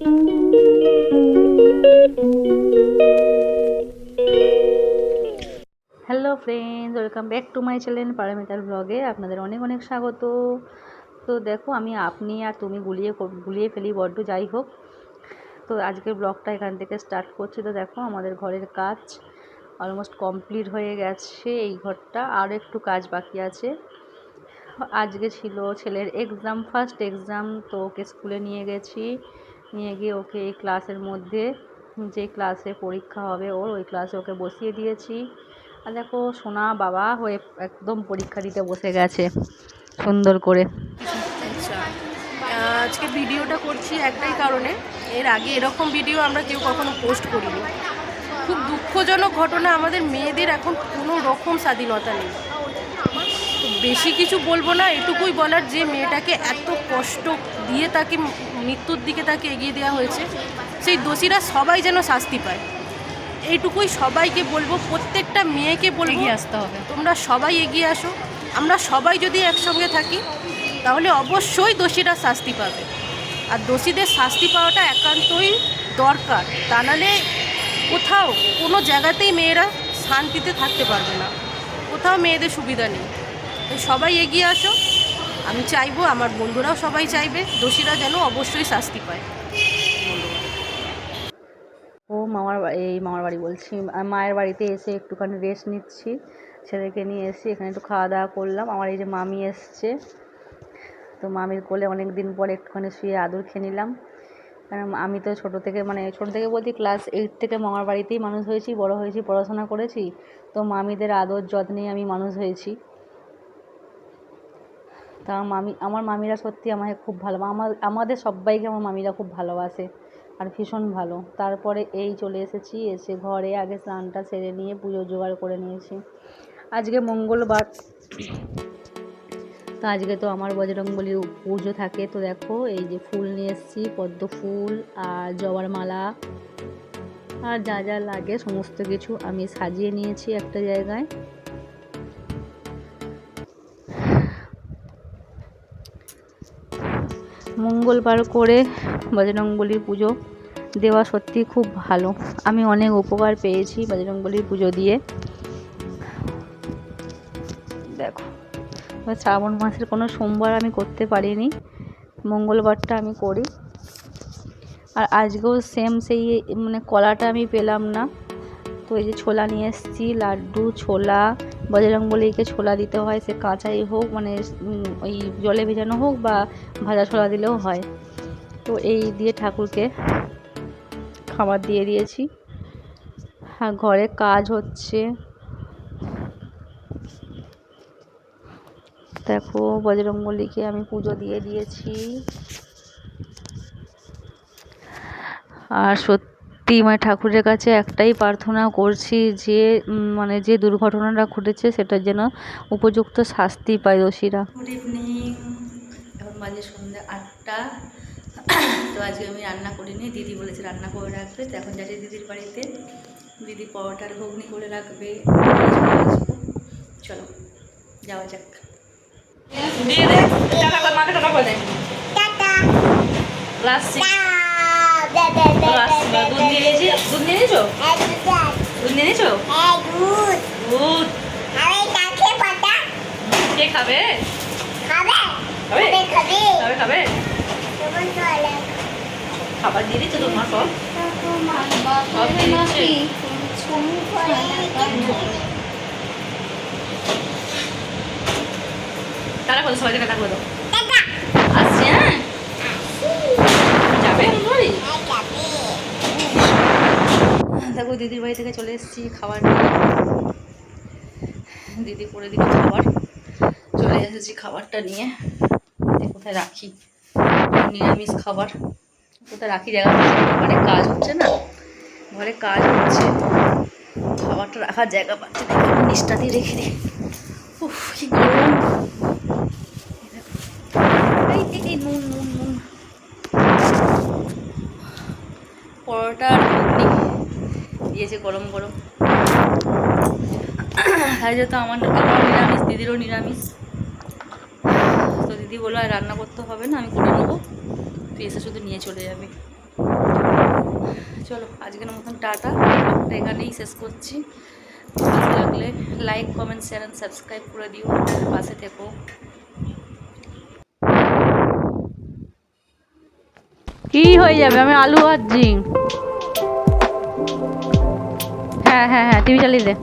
Hello friends welcome back to my channel parameter ব্লগে আপনাদের অনেক অনেক স্বাগত। তো দেখো, আমি আপনি আর তুমি গুলিয়ে গুলিয়ে ফেলি বড্ড, যাই হোক। তো আজকের ব্লগটা এখান থেকে স্টার্ট করছি। তো দেখো, আমাদের ঘরের কাজ অলমোস্ট কমপ্লিট হয়ে গেছে এই ঘরটা। আরও একটু কাজ বাকি আছে। আজকে ছিল ছেলের এক্সাম ফার্স্ট এক্সাম তো ওকে স্কুলে নিয়ে গেছি। নিয়ে গিয়ে ওকে এই ক্লাসের মধ্যে, যে ক্লাসে পরীক্ষা হবে ওর, ওই ক্লাসে ওকে বসিয়ে দিয়েছি। আর দেখো, সোনা বাবা হয়ে একদম পরীক্ষা দিতে বসে গেছে, সুন্দর করে। আচ্ছা আজকে ভিডিওটা করছি একটাই কারণে, এর আগে এরকম ভিডিও আমরা কেউ কখনো পোস্ট করিনি। খুব দুঃখজনক ঘটনা, আমাদের মেয়েদের এখন কোনো রকম স্বাধীনতা নেই। বেশি কিছু বলব না এটুকুই বলার যে মেয়েটাকে এত কষ্ট দিয়ে তাকে মৃত্যুর দিকে তাকে এগিয়ে দেওয়া হয়েছে সেই দোষীরা সবাই যেন শাস্তি পায়। এইটুকুই সবাইকে বলব প্রত্যেকটা মেয়েকে বলে এগিয়ে আসতে হবে। তোমরা সবাই এগিয়ে আসো আমরা সবাই যদি একসঙ্গে থাকি তাহলে অবশ্যই দোষীরা শাস্তি পাবে। আর দোষীদের শাস্তি পাওয়াটা একান্তই দরকার তা নাহলে কোথাও কোনো জায়গাতেই মেয়েরা শান্তিতে থাকতে পারবে না কোথাও মেয়েদের সুবিধা নেই। সবাই এগিয়ে আসো। আমি চাইব আমার বন্ধুরাও সবাই চাইবে, দোষীরা যেন অবশ্যই শাস্তি পায়। ও মামার এই মামার বাড়ি বলছি। মায়ের বাড়িতে এসে একটুখানি রেস্ট নিচ্ছি। ছেলেকে নিয়ে এসে এখানে একটু খাওয়া দাওয়া করলাম। আমার এই যে মামি এসছে। তো মামির কোলে অনেক দিন পরে একটুখানি শুয়ে আদর খেয়ে নিলাম। কারণ আমি তো ছোটো থেকে মানে ছোটো থেকে বলছি ক্লাস এইট থেকে মামার বাড়িতেই মানুষ হয়েছি, বড় হয়েছি, পড়াশোনা করেছি। তো মামিদের আদর যত্নেই আমি মানুষ হয়েছি। আমার মামি, আমার মামিরা সত্যি আমাকে খুব ভালো, আমার, আমাদের সব্বাইকে আমার মামিরা খুব ভালোবাসে আর ভীষণ ভালো। তারপরে এই চলে এসেছি, এসে ঘরে আগে স্নানটা সেরে নিয়ে পুজো জোগাড় করে নিয়েছি। আজকে মঙ্গলবার। তো আজকে তো আমার বজরংবলী পুজো থাকে, তো দেখো এই যে ফুল নিয়ে এসেছি, পদ্ম ফুল আর জবার মালা। আর যা যা লাগে, সমস্ত কিছু আমি সাজিয়ে নিয়েছি একটা জায়গায়। মঙ্গলবার করে বজরংবলীর পুজো দেওয়া সত্যি খুব ভালো। আমি অনেক উপকার পেয়েছি বজরংবলীর পুজো দিয়ে। দেখো শ্রাবণ মাসের কোনো সোমবার আমি করতে পারিনি। মঙ্গলবারটা আমি করি। আর আজকেও সেম সেই মানে কলাটা আমি পেলাম না। তো এই যে ছোলা নিয়ে এসেছি, লাড্ডু, ছোলা বজরংবলীকে ছোলা দিতে হয়, সে কাঁচাই হোক মানে ওই জলে ভেজানো হোক বা ভাজা ছোলা দিলেও হয়। তো এই দিয়ে ঠাকুরকে খাবার দিয়ে দিয়েছি। আর ঘরে কাজ হচ্ছে। দেখো, বজরংবলীকে আমি পুজো দিয়ে দিয়েছি। আর সত্যি মানে ঠাকুরের কাছে একটাই প্রার্থনা করছি যে মানে যে দুর্ঘটনাটা ঘটেছে সেটার যেন উপযুক্ত শাস্তি পায় দোষীরা গুড ইভিনিং এখন বাজে সন্ধ্যা আটটা তো আজকে আমি রান্না করিনি দিদি বলেছে রান্না করে রাখবে তো এখন যাচ্ছি দিদির বাড়িতে দিদি পরোটার ঘুগনি করে রাখবে চলে যাওয়া যাক ক্লাস ক্লাস দুধ নিয়ে নিয়েছি দুধ নিয়ে নিয়েছো দুধ নিয়ে নিয়েছো দুধ। কে খাবে? খাবে। খাবে? খাবে খাবার দিয়ে দিচ্ছে তোমার সব? সব দিয়ে দিচ্ছে? টাটা করে দাও আসছি হ্যাঁ যাবে আমার বাড়ি দেখো দিদির বাড়ি থেকে চলে এসেছি, খাবার নিয়ে। দিদি করে দিল খাবার। চলে এসেছি খাবারটা নিয়ে। কোথায় রাখি? নিরামিষ খাবার। কোথায় রাখি জায়গা। ঘরে কাজ হচ্ছে না। ঘরে কাজ হচ্ছে। খাবারটা রাখার জায়গা পাচ্ছে না। একটু নিচটা দিয়ে রেখে দিই। উফ, কি গরম। নুন নুন নুন। পরোটা আর ঘুগনি দিয়েছে গরম গরম। তাই যেহেতু আমার আমার নিরামিষ, দিদিরও নিরামিষ। তো দিদি বলল, আর রান্না করতে হবে না, আমি করে নেব। তুই এসে শুধু নিয়ে চলে যাবে। চলো, আজকের মতন টাটা। ব্লগটা এখানেই শেষ করছি। ভালো লাগলে like comment share and subscribe করে দিও। পাশে থেকো। কি হয়ে যাবে? আমি আলু ভাজি হ্যাঁ হ্যাঁ হ্যাঁ টিভি চালিয়ে দে।